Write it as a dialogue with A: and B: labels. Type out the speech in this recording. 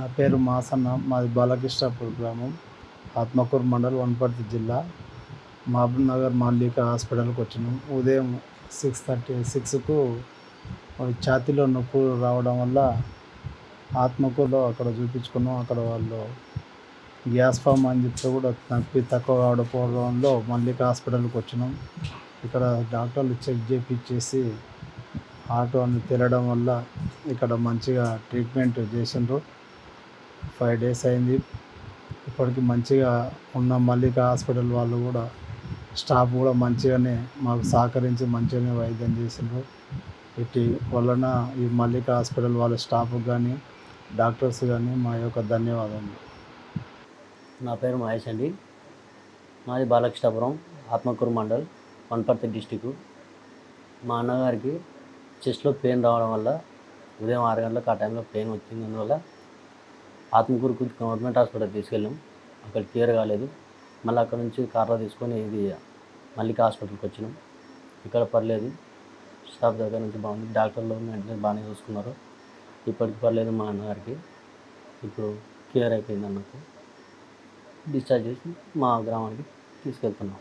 A: నా పేరు మాసన్న మాది బాలకృష్ణాపూర్ గ్రామం ఆత్మకూరు మండల్ వనపర్తి జిల్లా. మహబూబ్ నగర్ మాల్లిక హాస్పిటల్కి వచ్చినాం. ఉదయం సిక్స్ థర్టీ సిక్స్కు ఛాతీలో నొప్పి రావడం వల్ల ఆత్మకూరులో అక్కడ చూపించుకున్నాం. అక్కడ వాళ్ళు గ్యాస్ ఫామ్ అని చెప్తే కూడా నొప్పి తక్కువ కావడంలో మల్లిక హాస్పిటల్కి వచ్చినాం. ఇక్కడ డాక్టర్లు చెక్ చేపించేసి ఆటోని అని వల్ల ఇక్కడ మంచిగా ట్రీట్మెంట్ చేసిండ్రు. ఫైవ్ డేస్ అయింది. ఇప్పటికి మంచిగా ఉన్న మల్లిక హాస్పిటల్ వాళ్ళు కూడా స్టాఫ్ కూడా మంచిగానే మాకు సహకరించి మంచిగానే వైద్యం చేసిండ్రు. ఇటు వలన ఈ మల్లిక హాస్పిటల్ వాళ్ళ స్టాఫ్ కానీ డాక్టర్స్ కానీ మా యొక్క ధన్యవాదాలు
B: నా పేరు మహేష్ అండి. మాది బాలకృష్ణాపురం ఆత్మకూరు మండల్ వనపర్తి డిస్టిక్. మా అన్నగారికి చెస్ట్లో పెయిన్ రావడం వల్ల ఉదయం ఆరు గంటలకు ఆ టైంలో పెయిన్ వచ్చింది. అందువల్ల ఆత్మకూరుకు గవర్నమెంట్ హాస్పిటల్ తీసుకెళ్ళాం. అక్కడ క్లియర్ కాలేదు. మళ్ళీ అక్కడ నుంచి కార్లో తీసుకొని ఇది మల్లిక హాస్పిటల్కి వచ్చినాం. ఇక్కడ పర్లేదు. స్టాఫ్ దగ్గర నుంచి బాగుంది. డాక్టర్లు వెంటనే బాగానే చూసుకున్నారు. ఇప్పటికి పర్లేదు మా అన్నగారికి. ఇప్పుడు క్లియర్ అయిపోయింది అన్నకు డిశ్చార్జ్ చేసి మా గ్రామానికి తీసుకెళ్తున్నాం.